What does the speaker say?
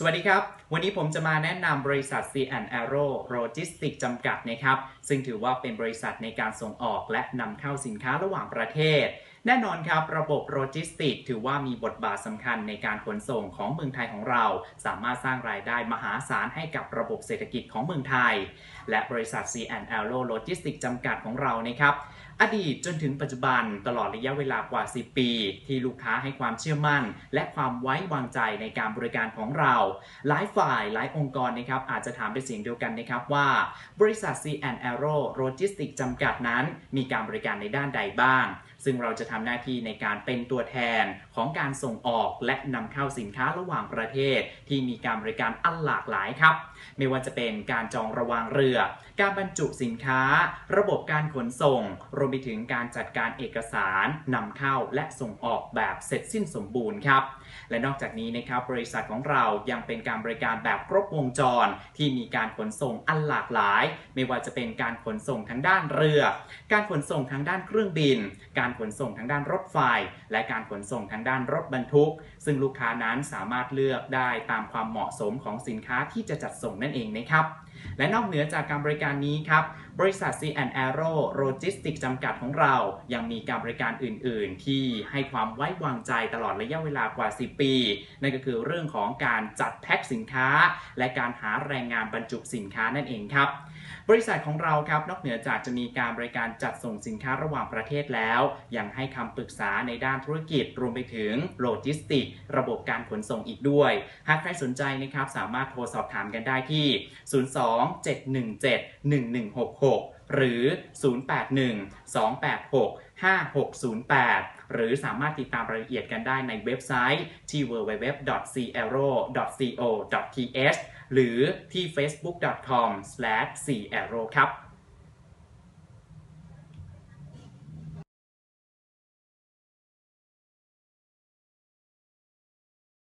สวัสดีครับ วันนี้ผมจะมาแนะนำบริษัท C&Arrow Logistics จำกัดนะครับ ซึ่งถือว่าเป็นบริษัทในการส่งออกและนำเข้าสินค้าระหว่างประเทศแน่นอนครับ ระบบโลจิสติกถือว่ามีบทบาทสำคัญในการขนส่งของเมืองไทยของเรา สามารถสร้างรายได้มหาศาลให้กับระบบเศรษฐกิจของเมืองไทย และบริษัท C&Arrow Logistics จำกัดของเรานะครับอดีตจนถึงปัจจุบันตลอดระยะเวลากว่า 10 ปี ที่ลูกค้าให้ความเชื่อมั่น และความไว้วางใจในการบริการของเรา หลายฝ่ายหลายองค์กรนะครับอาจจะถามเป็นเสียงเดียวกันนะครับว่า บริษัท C&Arrow Logistics จำกัดนั้น มีการบริการในด้านใดบ้างซึ่งเราจะทำหน้าที่ในการเป็นตัวแทนของการส่งออกและนำเข้าสินค้าระหว่างประเทศ ที่มีการบริการอันหลากหลายครับ ไม่ว่าจะเป็นการจองระวางเรือ การบรรจุสินค้า ระบบการขนส่ง รวมไปถึงการจัดการเอกสารนำเข้าและส่งออกแบบเสร็จสิ้นสมบูรณ์ครับ และนอกจากนี้นะครับบริษัทของเรายังเป็นการบริการแบบครบวงจร ที่มีการขนส่งอันหลากหลาย ไม่ว่าจะเป็นการขนส่งทั้งด้านเรือ การขนส่งทั้งด้านเครื่องบิน การการขนส่งทางด้านรถไฟ และการขนส่งทางด้านรถบรรทุก ซึ่งลูกค้านั้นสามารถเลือกได้ตามความเหมาะสมของสินค้าที่จะจัดส่งนั่นเองนะครับ และนอกเหนือจากการบริการนี้ครับ บริษัท C&Arrow Logistics จำกัดของเรายังมีการบริการอื่น ๆ ที่ให้ความไว้วางใจตลอดระยะเวลากว่า 10 ปี นั่นก็คือเรื่องของการจัดแพ็คสินค้า และการหาแรงงานบรรจุสินค้านั่นเองครับ บริษัทของเราครับนอกเหนือจากจะมีการบริการจัดส่งสินค้าระหว่างประเทศแล้ว ยังให้คำปรึกษาในด้านธุรกิจรวมไปถึงโลจิสติกระบบการขนส่งอีกด้วย หากใครสนใจนะครับสามารถโทรสอบถามกันได้ที่ 02 02-717-1166 หรือ 081-286-5608 หรือสามารถติดตามรายละเอียดกันได้ในเว็บไซต์ที่ www.cero.co.th หรือที่ facebook.com/cero ครับ